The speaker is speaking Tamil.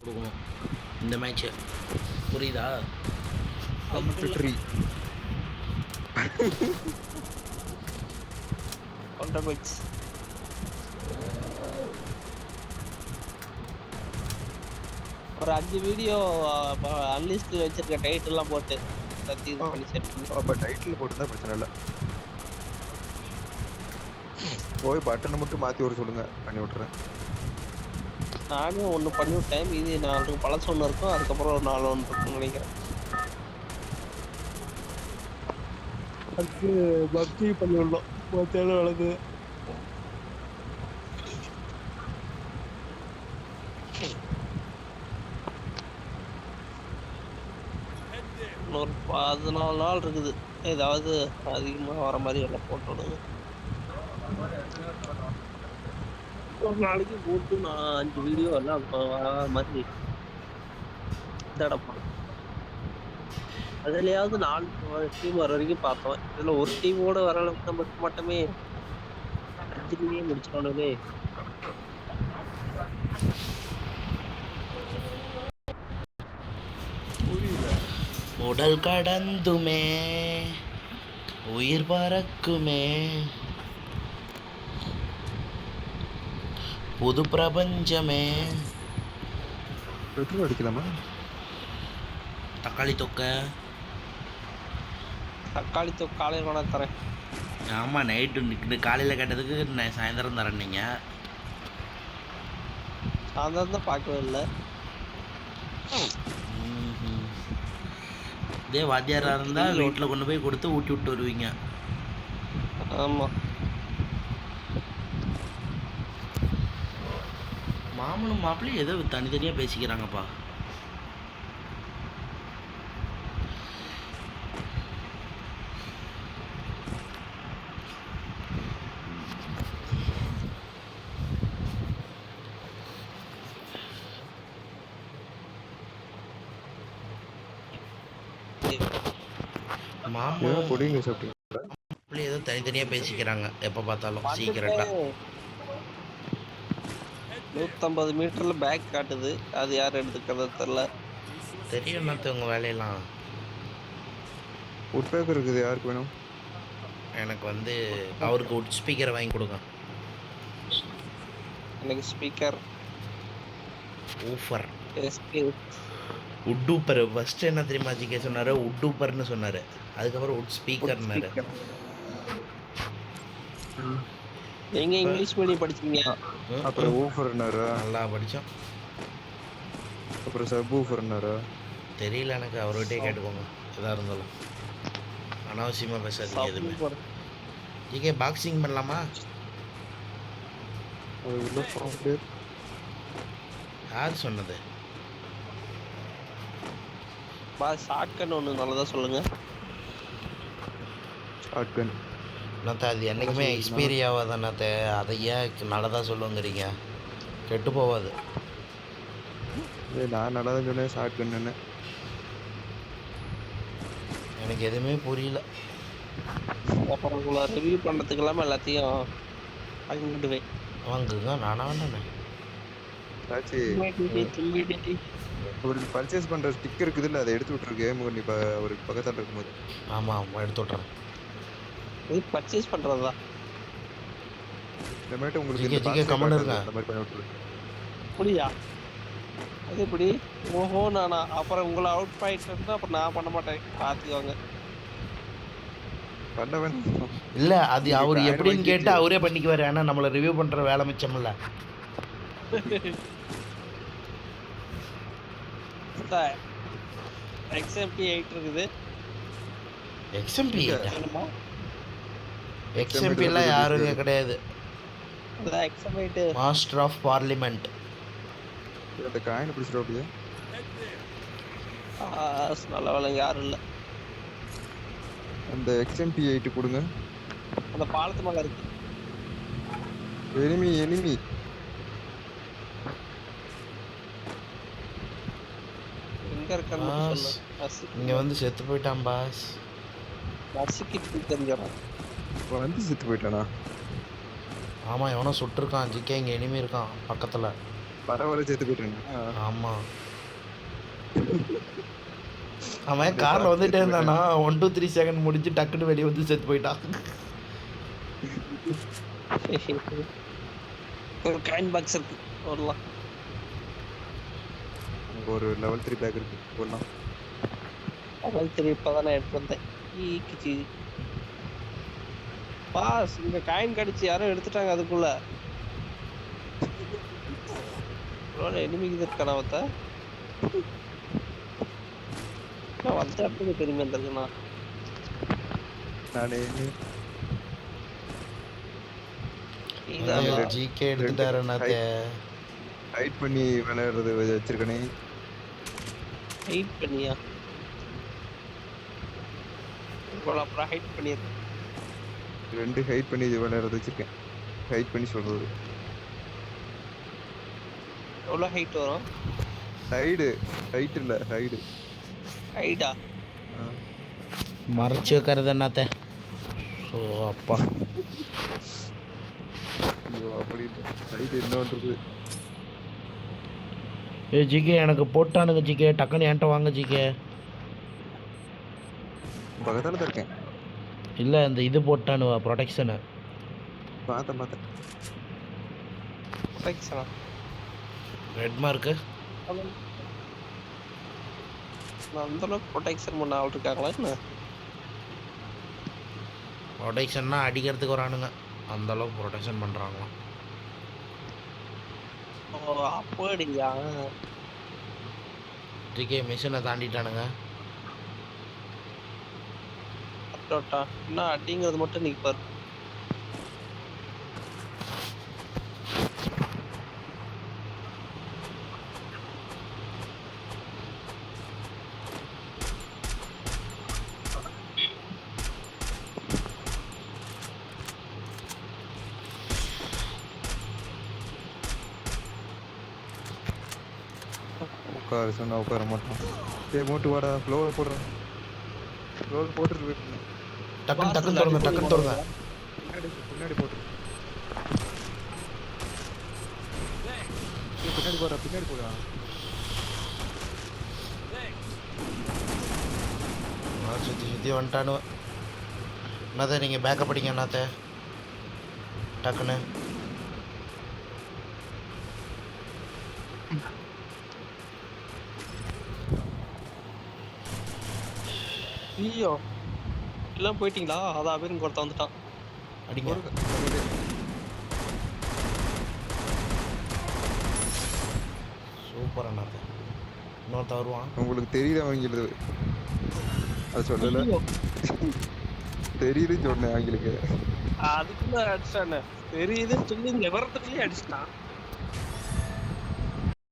கொடுக்கணும். இந்த மேட்ச்சு புரியுதா? கமெண்ட்ரி கான்ட்ரமிக்ஸ் ஒரு அஞ்சு வீடியோ அன்லிஸ்ட் வச்சிருக்க டைட்டில்லாம் போட்டு எல்லாத்தையும் இது பண்ணி செட் பண்ணி. அப்போ டைட்டில் போட்டுருந்தா பிரச்சனை இல்லை. போய் பட்டனை மட்டும் மாற்றி விட சொல்லுங்க. பண்ணி விட்றேன் நானே ஒன்று பண்ணி விட்டேன் இது நாலு பழசு ஒன்று இருக்கும். அதுக்கப்புறம் ஒரு நாலு ஒன்று இருக்கும்னு நினைக்கிறேன். அடுத்து பப்ஜி பண்ணி விடலாம் மொத்தம் வளர்ந்து இன்னொரு பதினாலு நாள் இருக்குது. ஏதாவது அதிகமாக வர மாதிரி எல்லாம் போட்டு விடுங்க. ஒரு நாளைக்கு போட்டு நான் அஞ்சு வீடியோ எல்லாம் வர மாதிரி தடப்பான் அதுலயாவது நாலு டீம் வர வரைக்கும் பார்த்தோம். இதுல ஒரு டீமோட வர அளவுக்கு நம்ம மட்டுமே அஞ்சுலயே முடிச்சிடணுமே. உடல் கடந்துமே உயிர் பறக்குமே. புது பிரபஞ்சமே. பெட்ரோல் அடிக்கலாமா? தக்காளி தொக்கை. தக்காளி தொக்கு காலையில் கொண்டா தரேன். ஆமாம் நைட்டு காலையில் கேட்டதுக்கு நான் சாயந்தரம் தரேன் நீங்கள் சாயந்தரம் தான் பார்க்கவே இல்லை. இதே வாத்தியாராக இருந்தால் வீட்டில் கொண்டு போய் கொடுத்து ஊட்டி விட்டு வருவீங்க. ஆமா. மாமனும் மாப்பிள்ளையும் ஏதோ தனித்தனியாக பேசிக்கிறாங்கப்பா. மாமா ஏதோ பொடிங்க சாப்பிட்டீங்க? ஏதோ தனித்தனியாக பேசிக்கிறாங்க. எப்போ பார்த்தாலும் சீக்கிரட்டாக நூற்றம்பது மீட்டர்ல பேக் காட்டுது. அது யார் எடுத்துக்கிறது தெரில தெரியும் என்னத்த உங்கள் வேலையெல்லாம்? உட் பேக்கர் இருக்குது யாருக்கு வேணும்? எனக்கு வந்து அவருக்கு உட் ஸ்பீக்கரை வாங்கி கொடுங்க. எனக்கு ஸ்பீக்கர் ஊஃபர் உட்டூப்பர் ஃபர்ஸ்ட் என்ன தெரியுமா ஜிகே சொன்னார்? உட்டூப்பர்னு சொன்னார். அதுக்கப்புறம் உட் ஸ்பீக்கர்னாரு நீங்க இங்கிலீஷ் மீடியம் படிச்சீங்க? அப்புறம் ஊஃபர்னாரா? நல்லா படித்தோம் அப்புறம் சப் ஊஃபர்னாரா தெரியல எனக்கு அவர்கிட்டயே கேட்டுக்கோங்க எதாக இருந்தாலும். அனாவசியமாக பேசாதீங்க எதுவுமே. ஜிகே பாக்ஸிங் பண்ணலாமா? யார் சொன்னது? பா ஷார்ட்கன் ஒன்று நல்லதா சொல்லுங்க. ஷார்ட் என்னத்த அது என்றைக்குமே எக்ஸ்பீரி ஆகாதானத்த அதை ஏன் நல்லதாக சொல்லுங்கிறீங்க கெட்டு போகாது நான் நல்லா தான் சொன்னேன் ஷார்ட் கன்னு எனக்கு எதுவுமே புரியல. அப்புறம் உங்களை ரிவ்யூ பண்ணுறதுக்கு இல்லாமல் எல்லாத்தையும் வாங்கிடுவேன் வாங்குங்க நானா வேண்டானே அவருக்கு பர்ச்சேஸ் பண்ணுற ஸ்டிக்கர் இருக்குதுல்ல அதை எடுத்து விட்ரு கேம் இப்போ அவருக்கு பக்கத்தில் இருக்கும்போது. ஆமாம் எடுத்து விட்றேன் இது பர்ச்சேஸ் பண்ணுறதா இந்த மாதிரி உங்களுக்கு இந்த மாதிரி பண்ணி அப்படியா? அது எப்படி? ஓஹோ நானா. அப்புறம் உங்களை அவுட் பாயிண்ட் இருந்தால் அப்புறம் நான் பண்ண மாட்டேன். பார்த்துக்கோங்க பண்ண வேணாம் இல்லை அது அவர் எப்படின்னு கேட்டு அவரே பண்ணிக்குவார். ஆனால் நம்மளை ரிவ்யூ பண்ணுற வேலை மிச்சமில்ல எக்ஸ்எம்பி எயிட் இருக்குது. எக்ஸ்எம்பி வேணுமா எக்ஸ்எம்பிலாம் யாருங்க கிடையாது. அதான் XM eight master of parliament அந்த காயினை பிடிச்சிடும் அப்படியே நல்ல வேலைங்க யாரும் இல்லை. அந்த எக்ஸ்எம்பி எயிட்டு கொடுங்க. அந்த பாலத்து மேலே இருக்கு. எனிமி எனிமி எங்க இருக்கான்னு இங்கே வந்து செத்து போயிட்டான் பாஸ். நசுக்கிட்டு தெரிஞ்சிடறேன் வந்து செத்து போயிட்டானா? ஆமாம் எவனோ சுட்டிருக்கான். ஜிகே இங்கே இனிமே இருக்கான் பக்கத்தில். பரவாயில்ல சேர்த்து போயிட்டேன்? ஆமா. அவன் கார்ல வந்துட்டே இருந்தானா? ஒன் டூ த்ரீ செகண்ட் முடிஞ்சு டக்குன்னு வெளியே வந்து செத்து போயிட்டான் ஒரு காயின் பாக்ஸ் இருக்கு போடலாம். அங்க ஒரு லெவல் த்ரீ பேக் இருக்கு போடலாம். அதான் சரி இப்பதான் நான் எடுத்து வந்தேன். ஈ கிச்சி பாஸ் இந்த காயின் கடிச்சு யாரும் எடுத்துட்டாங்க அதுக்குள்ள. எனிமிக்கு இருக்கானா அவத்த நான் வந்த அப்படி பெருமை இருந்திருக்குண்ணா ஜிகே எடுத்துட்டாரு ஹைட் பண்ணி விளையாடுறது வச்சிருக்கனே. ஹைட் பண்ணியா? அப்புறம் ஹைட் பண்ணியிருக்கேன் ரெண்டு ஹைட் பண்ணி இது விளையாடுறது வச்சிருக்கேன். ஹைட் பண்ணி சொல்றது. எவ்வளோ ஹைட் வரும்? ஹைடு ஹைட் இல்ல ஹைடு ஹைட்டா மறைச்சு வைக்கிறது என்னத்த? ஓ அப்பா. ஐயோ அப்படி ஹைட் இன்னொன்று இருக்குது ஏ ஜிகே எனக்கு போட்டானுங்க ஜிகே. டக்குன்னு என்கிட்ட வாங்க ஜிகே. பக்கத்தால தான் இருக்கேன். இல்லை இந்த இது போட்டானுவா ப்ரொடெக்ஷனு பார்த்தேன் பார்த்தேன் ப்ரொடெக்ஷனா ரெட் மார்க்கு அந்த அளவுக்கு ப்ரொடெக்ஷன் பண்ண ஆள் இருக்காங்களா என்ன ப்ரொடெக்ஷன்னா அடிக்கிறதுக்கு வரானுங்க. அந்த அளவுக்கு ப்ரொடெக்ஷன் பண்ணுறாங்களாம் ஓ அப்படியா? ஜிகே மிஷினை தாண்டிட்டானுங்க. அட்டோட்டா என்ன அடிங்கிறது மட்டும் நீங்க பாரு. உட்கார சொன்னா உட்கார மாட்டோம் சரி மூட்டு வாடா ஃப்ளோர் போடுறேன் ஃப்ளோர் போட்டுட்டு போயிட்டு டக்குன்னு டக்குன்னு தொடங்க டக்குன்னு தொடங்க. பின்னாடி போட்டு பின்னாடி போடுற பின்னாடி போடுறா சுற்றி சுற்றி வந்துட்டானு என்னத்த நீங்கள் பேக்கப் படிங்க என்னத்த? டக்குன்னு ஐயோ. எல்லாம் போயிட்டீங்களா? அதான் பேரும் ஒருத்தன் வந்துட்டான். அடிங்க. ஒரு ஒரு- சூப்பர் அண்ணாத்த. இன்னொருத்த வருவான். உங்களுக்கு தெரியுது அவங்களுக்கு. அது சொல்லல. ஐயோ, தெரியுதுன்னு சொன்னேன் அவங்களுக்கு. அதுக்குள்ள அடிச்சிட்டானே. தெரியுதுன்னு சொல்லி இந்த விவரத்துக்குள்ளேயே அடிச்சிட்டான்.